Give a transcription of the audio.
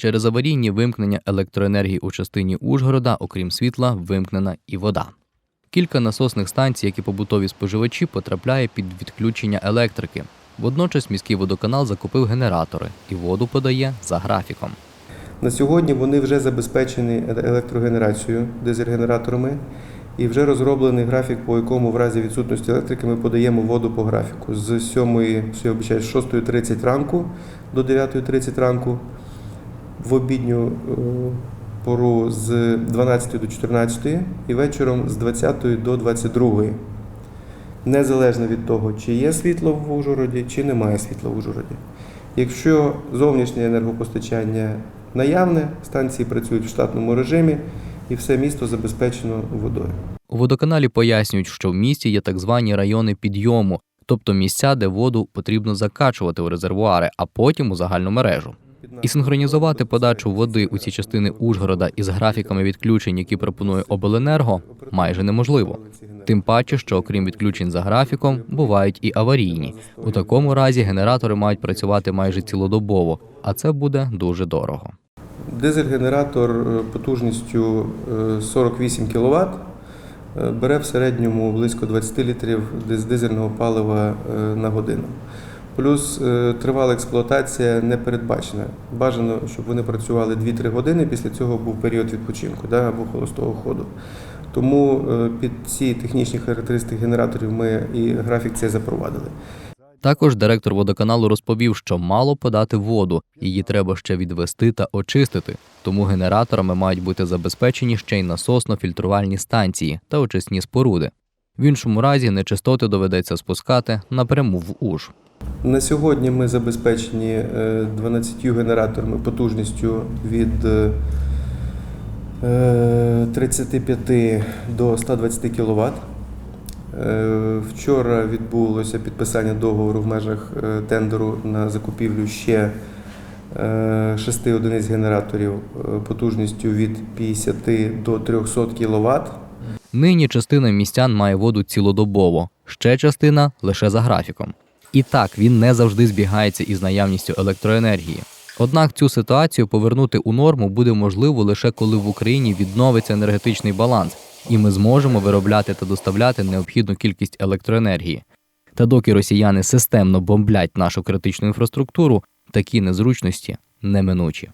Через аварійні вимкнення електроенергії у частині Ужгорода, окрім світла, вимкнена і вода. Кілька насосних станцій, як і побутові споживачі, потрапляє під відключення електрики. Водночас міський водоканал закупив генератори і воду подає за графіком. На сьогодні вони вже забезпечені електрогенерацією дизель-генераторами і вже розроблений графік, по якому в разі відсутності електрики ми подаємо воду по графіку з 7, я з 6.30 ранку до 9.30 ранку, в обідню е, пору з 12 до 14 і вечором з 20 до 22. Незалежно від того, чи є світло в Ужгороді, чи немає світла в Ужгороді. Якщо зовнішнє енергопостачання наявне, станції працюють в штатному режимі і все місто забезпечено водою. У водоканалі пояснюють, що в місті є так звані райони підйому, тобто місця, де воду потрібно закачувати у резервуари, а потім у загальну мережу. І синхронізувати подачу води у ці частини Ужгорода із графіками відключень, які пропонує обленерго, майже неможливо. Тим паче, що окрім відключень за графіком, бувають і аварійні. У такому разі генератори мають працювати майже цілодобово, а це буде дуже дорого. Дизель-генератор е, потужністю е, 48 кВт бере в середньому близько 20 літрів дизельного палива е, на годину. Плюс е, тривала експлуатація не передбачена. Бажано, щоб вони працювали 2-3 години, після цього був період відпочинку да, або холостого ходу. Тому е, під ці технічні характеристики генераторів ми і графік цей запровадили. Також директор водоканалу розповів, що мало подати воду, її треба ще відвести та очистити. Тому генераторами мають бути забезпечені ще й насосно-фільтрувальні станції та очисні споруди. В іншому разі нечистоти доведеться спускати напряму в уж. На сьогодні ми забезпечені е, 12 генераторами потужністю від е, е, 35 до 120 кВт. Вчора відбулося підписання договору в межах е, тендеру на закупівлю ще е, 6 одиниць генераторів е, потужністю від 50 до 300 кВт. Нині частина містян має воду цілодобово, ще частина лише за графіком. І так він не завжди збігається із наявністю електроенергії. Однак цю ситуацію повернути у норму буде можливо лише коли в Україні відновиться енергетичний баланс, і ми зможемо виробляти та доставляти необхідну кількість електроенергії. Та доки росіяни системно бомблять нашу критичну інфраструктуру, такі незручності неминучі.